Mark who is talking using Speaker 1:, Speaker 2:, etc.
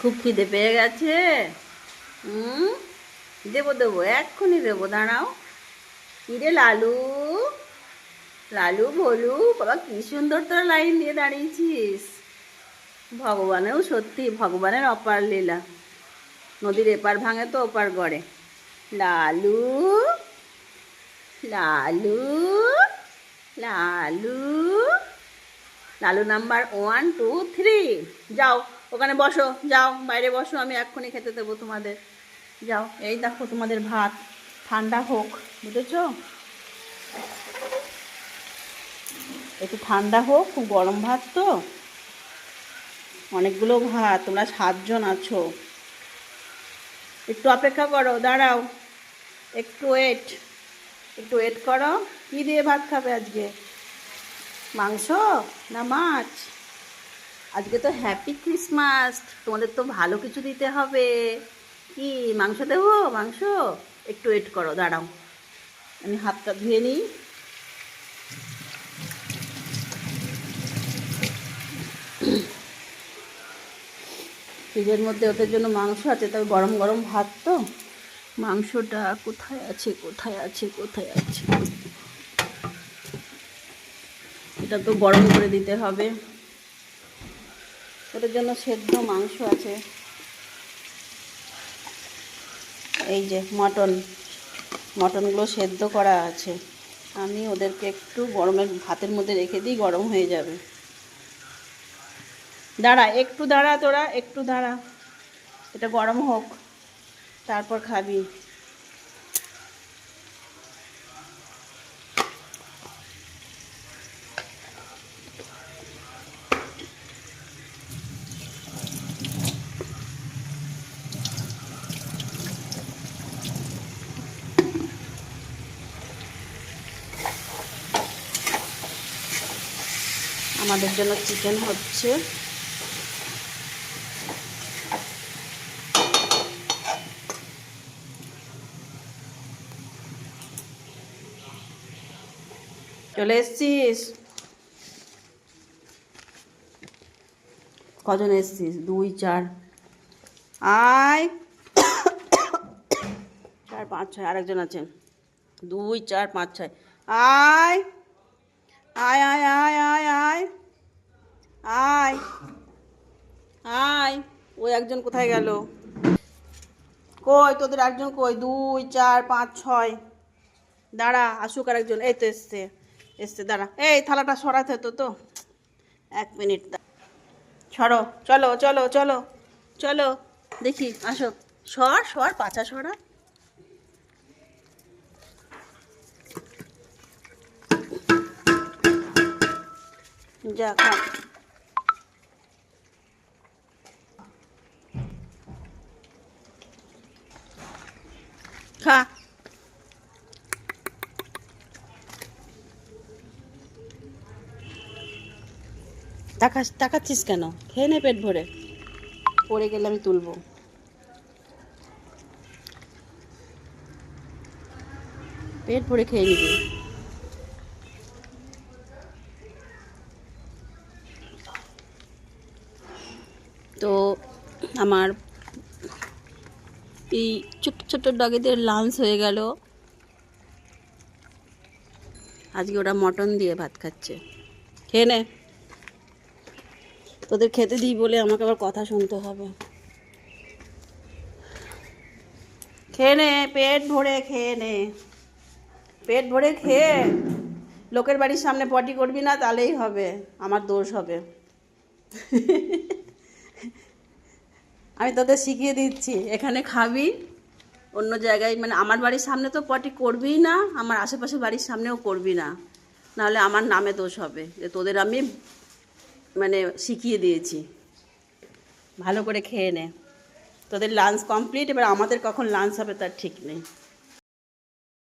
Speaker 1: খুব খিদে পেয়ে গেছে। হুম, দেবো দেবো, এক্ষুনি দেবো, দাঁড়াও। কিরে লালু? লালু ভলু বাবা, কি সুন্দর তোরা লাইন দিয়ে দাঁড়িয়েছিস। ভগবানেও সত্যি, ভগবানের অপার লীলা। নদীর এপার ভাঙে তো ওপার গড়ে। Lalu? Lalu? Lalu? Lalu number one, two, three. যাও, ওখানে বসো। যাও, বাইরে বসো, আমি এক্ষুনি খেতে দেবো তোমাদের। যাও, এই দেখো তোমাদের ভাত। ঠান্ডা হোক, বুঝেছ? একটু ঠান্ডা হোক, খুব গরম ভাত তো। অনেকগুলো ভাত, তোমরা সাতজন আছো। একটু অপেক্ষা করো, দাঁড়াও। একটু ওয়েট একটু ওয়েট করো। কী দিয়ে ভাত খাবে আজকে? মাংস না মাছ? আজকে তো হ্যাপি ক্রিসমাস তোমাদের তো ভালো কিছু দিতে হবে। কি, মাংস দেবো? মাংস? একটু ওয়েট করো, দাঁড়াও। আমি হাতটা ধুয়ে নিই। ফ্রিজের মধ্যে ওদের জন্য মাংস আছে, তবে গরম গরম ভাত তো। মাংসটা কোথায় আছে কোথায় আছে কোথায় আছে? এটা তো গরম করে দিতে হবে। ওটার জন্য সেদ্ধ মাংস আছে। এই যে মটন, মটনগুলো সেদ্ধ করা আছে। আমি ওদেরকে একটু গরমের ভাতের মধ্যে রেখে দিই, গরম হয়ে যাবে। দাঁড়া, একটু দাঁড়া তোরা, একটু দাঁড়া। এটা গরম হোক, তারপর খাবি। আমাদের জন্য চিকেন হচ্ছে। চলে এসছিস? কজন এসছিস? দুই, চার। আয়। চার, পাঁচ, ছয়, আরেকজন আছেন দুই, চার, পাঁচ, ছয়। আয়। আয় আয় আয় আয় আয় আয় আয় ওই একজন কোথায় গেল? কই, তোদের একজন কই? দুই, চার, পাঁচ, ছয়। দাঁড়া, আসুক আর একজন এই তো এসছে। এসছে, দাঁড়া। এই থালাটা সরাতে হতো তো। এক মিনিট সরো। চলো চলো চলো চলো। দেখি, আসো। সর সর পাচা সরা। যা খা। খা তাকাচ্ছিস কেন? খেয়ে নে পেট ভরে। পড়ে গেলে আমি তুলবো। পেট ভরে খেয়ে নিবি। তো আমার এই ছোট্ট ছোট্ট ডগেদের লাঞ্চ হয়ে গেল। আজকে ওরা মটন দিয়ে ভাত খাচ্ছে। খেয়ে নে। তোদের খেতে দিই বলে আমাকে আবার কথা শুনতে হবে। খেয়ে নে, পেট ভরে খেয়ে নে। পেট ভরে খেয়ে। লোকের বাড়ির সামনে পটি করবি না তাহলেই হবে। আমার দোষ হবে। আমি তোদের শিখিয়ে দিচ্ছি। এখানে খাবি, অন্য জায়গায় মানে আমার বাড়ির সামনে তো পটি করবি না, আমার আশেপাশে বাড়ির সামনেও করবি না। নাহলে আমার নামে দোষ হবে, যে তোদের আমি মানে শিখিয়ে দিয়েছি। ভালো করে খেয়ে নে। তোদের লাঞ্চ কমপ্লিট এবার আমাদের কখন লাঞ্চ হবে তার ঠিক নেই।